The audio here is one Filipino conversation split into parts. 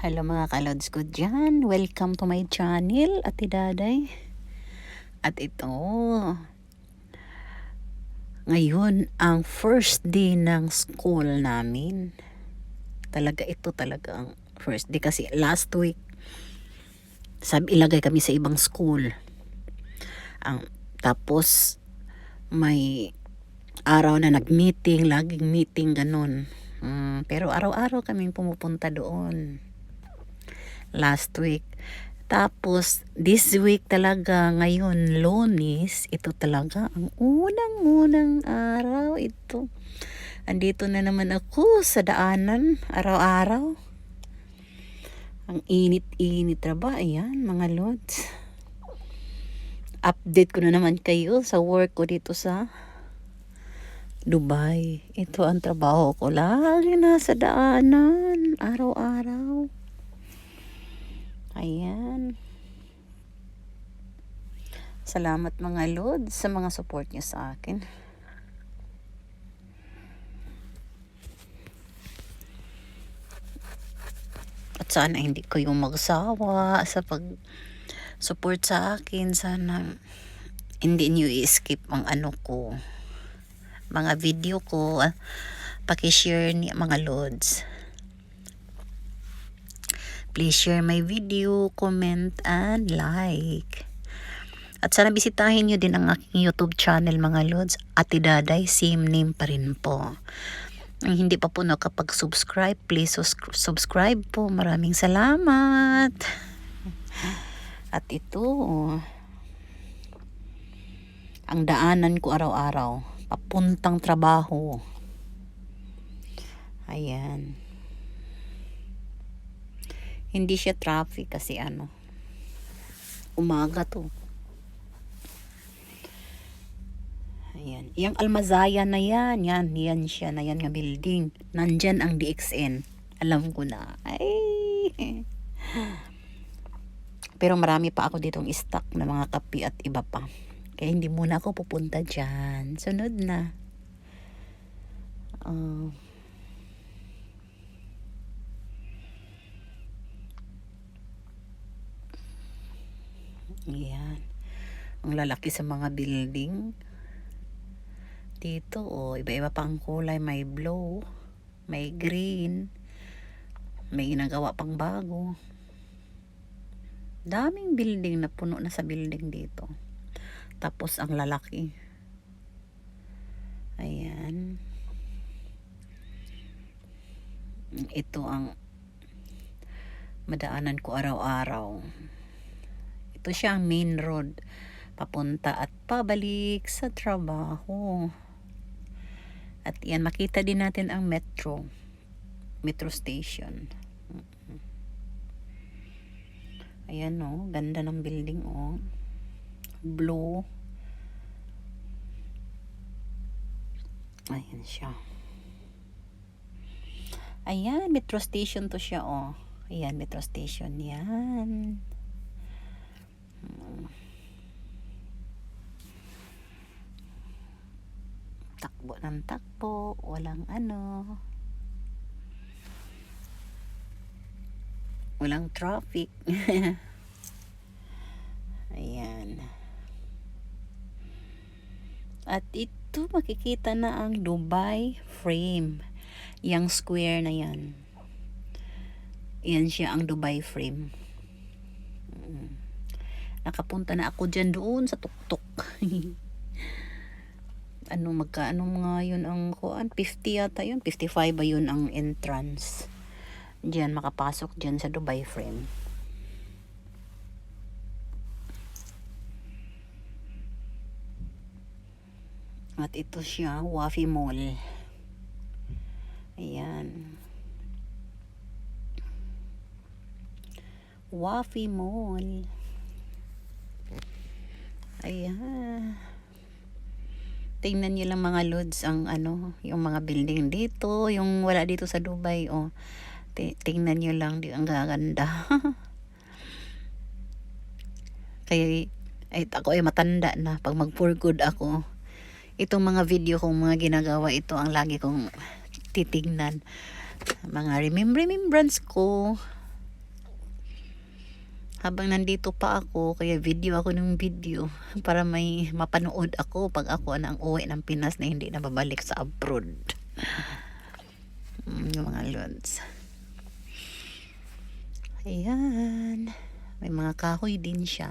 Hello mga kalods ko dyan. Welcome to my channel, Ate Daday. At ito, ngayon ang first day ng school namin. Talaga ito talaga ang first day kasi last week sab ilagay kami sa ibang school. Ang tapos may araw na nag-meeting, laging meeting ganun. Mm, pero araw-araw kaming pumupunta doon last week. Tapos, this week talaga, ngayon, lonis, ito talaga ang unang-unang araw ito. Andito na naman ako sa daanan, araw-araw. Ang init-init na ba? Ayan, mga lods. Update ko na naman kayo sa work ko dito sa Dubai. Ito ang trabaho ko. Lagi nasa daanan, araw-araw. Ayan. Salamat mga Lord sa mga support niyo sa akin. At sana hindi kayo magsawa sa pag support sa akin. Sana hindi niyo i-skip ang ano ko. Mga video ko. Pakishare ni mga Lods. Please share my video, comment, and like. At sana bisitahin nyo din ang aking YouTube channel mga Lods. Ate Daday, same name pa rin po. Ang hindi pa po nakapag-subscribe, please subscribe po. Maraming salamat. At ito, ang daanan ko araw-araw. Papuntang trabaho. Ayan. Hindi siya traffic kasi ano. Umaga to. Ayan. Yang Almazaya na yan. Yan. Yan siya na yan nga building. Nandyan ang DXN. Alam ko na. Ay. Pero marami pa ako ditong stock na mga kapi at iba pa. Kaya hindi muna ako pupunta dyan. Sunod na. Ah. Ayan. Ang lalaki sa mga building. Dito, oh, iba-iba pang kulay. May blue, may green, may ginagawa pang bago. Daming building na puno na sa building dito. Tapos ang lalaki. Ayan. Ito ang madaanan ko araw-araw. Ito siya ang main road. Papunta at pabalik sa trabaho. At yan, makita din natin ang metro. Metro station. Ayan oh, ganda ng building oh. Blue. Ayan siya. Ayan, metro station to siya oh. Ayan, metro station yan. Takbo ng takbo, walang ano. Walang traffic. Ayan. At ito makikita na ang Dubai frame. Yang square na yan. Yan siya ang Dubai frame. Mm. Nakapunta na ako dyan doon sa tuktok. ano magkaano mga yun ang kuan? 50 yata yun. 55 ba yun ang entrance? Diyan makapasok diyan sa Dubai frame at ito siya Wafi Mall. Ayan. Wafi Mall ayan tingnan niyo lang mga lods ang ano, yung mga building dito, yung wala dito sa Dubai, oh. Ti- tingnan niyo lang, di ang gaganda. Kaya ay ako ay matanda na pag mag for good ako. Itong mga video kong mga ginagawa ito ang lagi kong titignan. Mga remem remembrance ko habang nandito pa ako, kaya video ako ng video para may mapanood ako pag ako na ang uwi ng Pinas na hindi na babalik sa abroad. Mm, yung mga lods. Ayan. May mga kahoy din siya.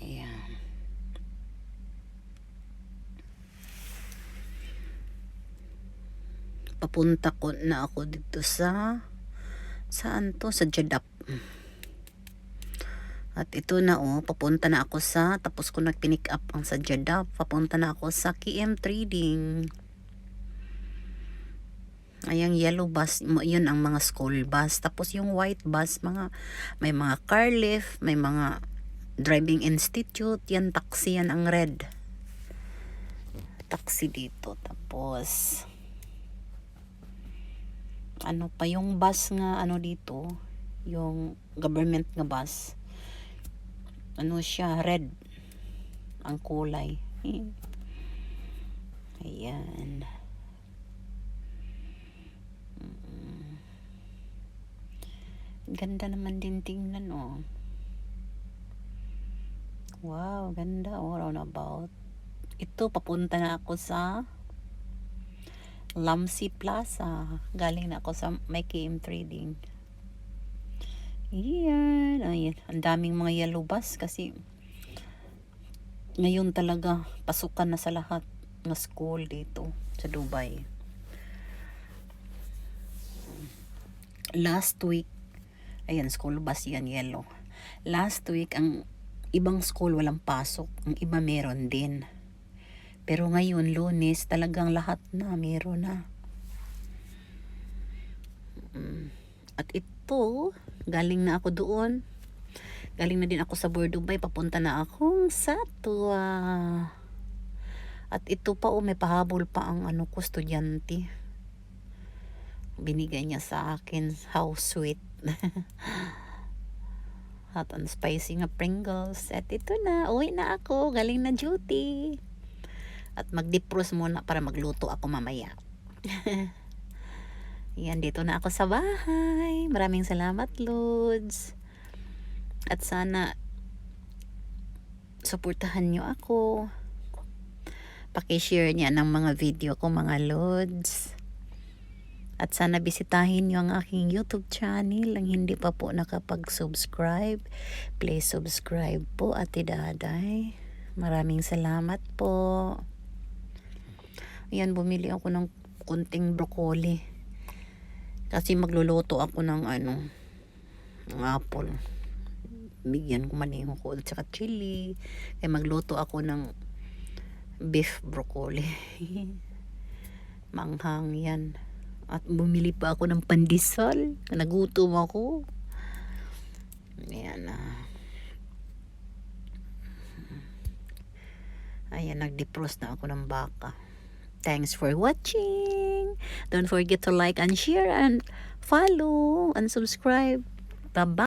Ayan. Papunta ko na ako dito sa saan to? Sa Jeddah. At ito na oh, papunta na ako sa, tapos ko nag-pinick up ang sa Jeddah, papunta na ako sa KM Trading. Ayang yellow bus, yun ang mga school bus. Tapos yung white bus, mga, may mga car lift, may mga driving institute, yan taxi yan ang red. Taxi dito. Tapos, ano pa yung bus nga, ano dito, yung government nga bus ano siya, red ang kulay. Ayan. Ganda naman din tingnan, oh. Wow, ganda, oh, roundabout. Ito, papunta na ako sa Lamsi Plaza. Galing na ako sa may KM Trading. Ayan, ayan. Ang daming mga yellow bus kasi ngayon talaga pasukan na sa lahat ng school dito sa Dubai. Last week, ayan, school bus yan, yellow. Last week, ang ibang school walang pasok. Ang iba meron din. Pero ngayon, lunes, talagang lahat na, meron na. Mm. At ito, galing na ako doon. Galing na din ako sa Dubai, papunta na akong sa Tua. At ito pa oh, may pahabol pa ang ano ko, estudyante. Binigay niya sa akin, how sweet. Hot and spicy nga Pringles. At ito na, uwi na ako, galing na duty. At mag-defrost muna para magluto ako mamaya. Yan, dito na ako sa bahay. Maraming salamat, Lods. At sana suportahan nyo ako. Pakishare niya ng mga video ko, mga Lods. At sana bisitahin nyo ang aking YouTube channel. Ang hindi pa po nakapag-subscribe, please subscribe po, Ate Daday. Maraming salamat po. Ayan, bumili ako ng kunting broccoli. Kasi magluluto ako ng ano, ng apple. Bigyan ko maniho ko at saka chili. Kaya magluto ako ng beef broccoli. Manghang yan. At bumili pa ako ng pandesal. Nagutom ako. Ayan na. Ayan, nag-defrost na ako ng baka. Thanks for watching. Don't forget to like and share and follow and subscribe. Bye-bye.